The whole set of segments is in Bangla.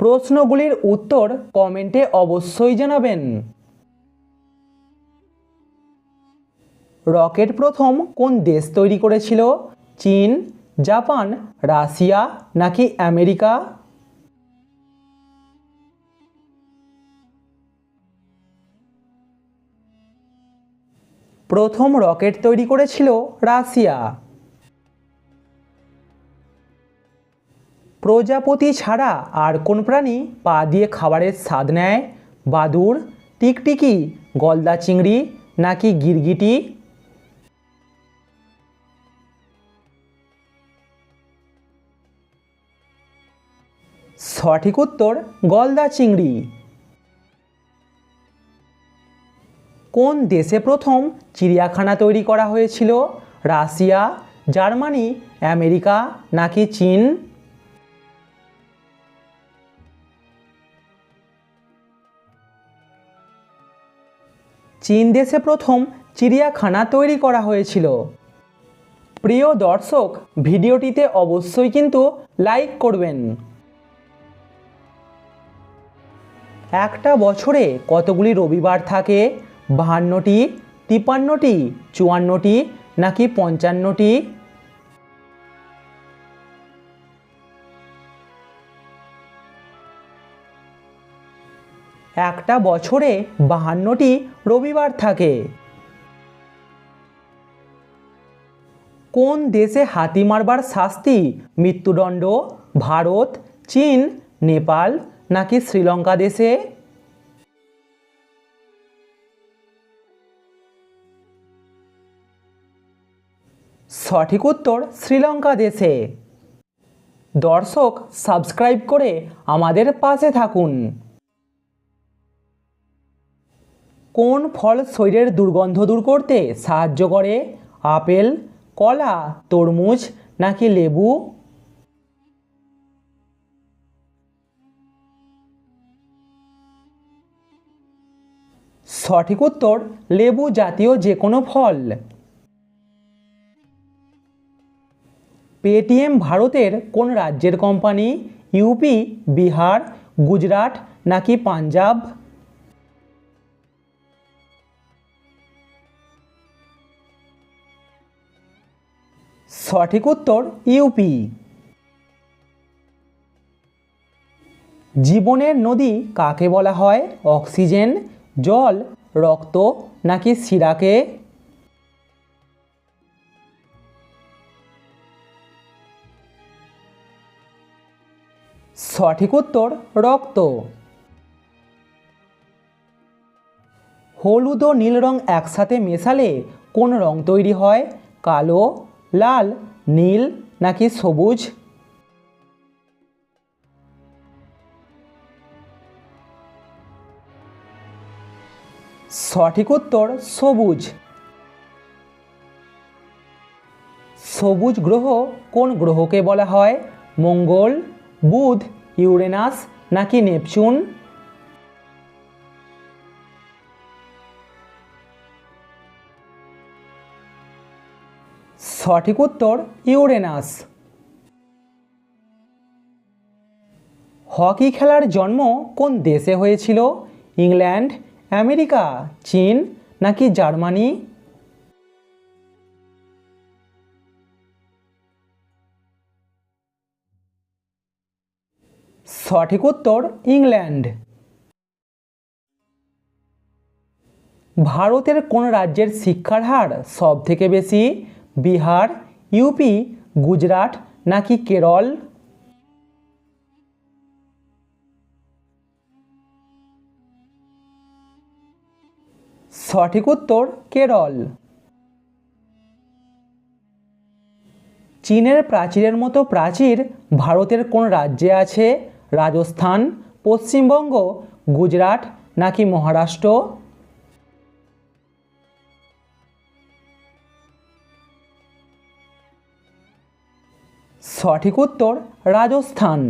প্রশ্নগুলির উত্তর কমেন্টে অবশ্যই জানাবেন। রকেট প্রথম কোন দেশ তৈরি করেছিল? চীন, জাপান, রাশিয়া নাকি আমেরিকা? প্রথম রকেট তৈরি করেছিল রাশিয়া। প্রজাপতি ছাড়া আর কোন প্রাণী পা দিয়ে খাবারের স্বাদ নেয়? বাদুড়, টিকটিকি, গলদা চিংড়ি নাকি গিরগিটি? সঠিক উত্তর, গলদা চিংড়ি। কোন দেশে প্রথম চিড়িয়াখানা তৈরি করা হয়েছিল? রাশিয়া, জার্মানি, আমেরিকা নাকি চীন? চীন দেশে প্রথম চিড়িয়াখানা তৈরি করা হয়েছিল। প্রিয় দর্শক, ভিডিওটিতে অবশ্যই কিন্তু লাইক করবেন। একটা বছরে কতগুলি রবিবার থাকে? বাহান্নটি তিপান্নটি চুয়ান্নটি, নাকি পঞ্চান্নটি? একটা বছরে বাহান্নটি রবিবার থাকে। কোন দেশে হাতি মারবার শাস্তি? মৃত্যুদণ্ড? ভারত? চীন? নেপাল? নাকি শ্রীলঙ্কা দেশে? সঠিক উত্তর শ্রীলঙ্কা দেশে। দর্শক, সাবস্ক্রাইব করে আমাদের পাশে থাকুন। কোন ফল শরীরের দুর্গন্ধ দূর করতে সাহায্য করে? আপেল, কলা, তরমুজ নাকি লেবু? সঠিক উত্তর, লেবু জাতীয় যে কোনো ফল। পেটিএম ভারতের কোন রাজ্যের কোম্পানি? ইউপি, বিহার, গুজরাট নাকি পাঞ্জাব? সঠিক উত্তর ইউপি জীবনের নদী কাকে বলা হয়? অক্সিজেন, জল, রক্ত নাকি শিরাকে সঠিক উত্তর রক্ত। হলুদ ও নীল রং একসাথে মেশালে কোন রং তৈরি হয়? কালো লাল, নীল নাকি সবুজ? সঠিক উত্তর সবুজ। সবুজ গ্রহ কোন গ্রহকে বলা হয়? মঙ্গল, বুধ, ইউরেনাস নাকি নেপচুন? সঠিক উত্তর ইউরেনাস। হকি খেলার জন্ম কোন দেশে হয়েছিল? ইংল্যান্ড, আমেরিকা, চীন নাকি জার্মানি? সঠিক উত্তর ইংল্যান্ড। ভারতের কোন রাজ্যের শিক্ষার হার সব থেকে বেশি? বিহার ইউপি গুজরাট নাকি কেরল? সঠিক উত্তর, কেরল। চীনের প্রাচীরের মতো প্রাচীর ভারতের কোন রাজ্যে আছে? রাজস্থান, পশ্চিমবঙ্গ, গুজরাট নাকি মহারাষ্ট্র? সঠিক উত্তর, রাজস্থান।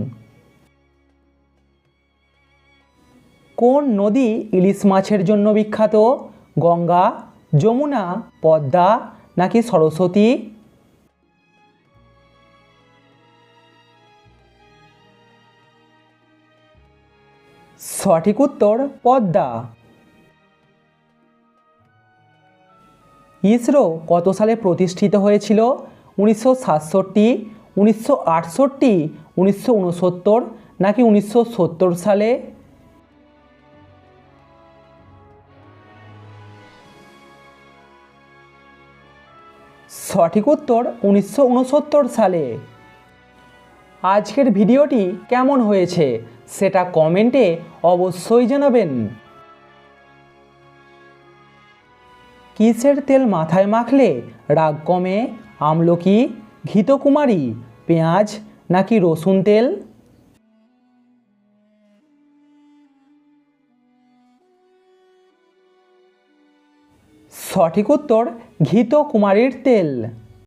কোন নদী ইলিশ মাছের জন্য বিখ্যাত? গঙ্গা, যমুনা, পদ্মা নাকি সরস্বতী? সঠিক উত্তর, পদ্মা। ইসরো কত সালে প্রতিষ্ঠিত হয়েছিল? উনিশশো সাতষট্টি উনিশশো আটষট্টি, উনিশশো উনসত্তর নাকি উনিশশো সত্তর সালে? সঠিক উত্তর উনিশশো উনসত্তর সালে। আজকের ভিডিওটি কেমন হয়েছে সেটা কমেন্টে অবশ্যই জানাবেন। কিসের তেল মাথায় মাখলে রাগ কমে? আমলকি? ঘিতকুমারী পেঁয়াজ নাকি রসুন তেল? সঠিক উত্তর ঘিতকুমারীর তেল।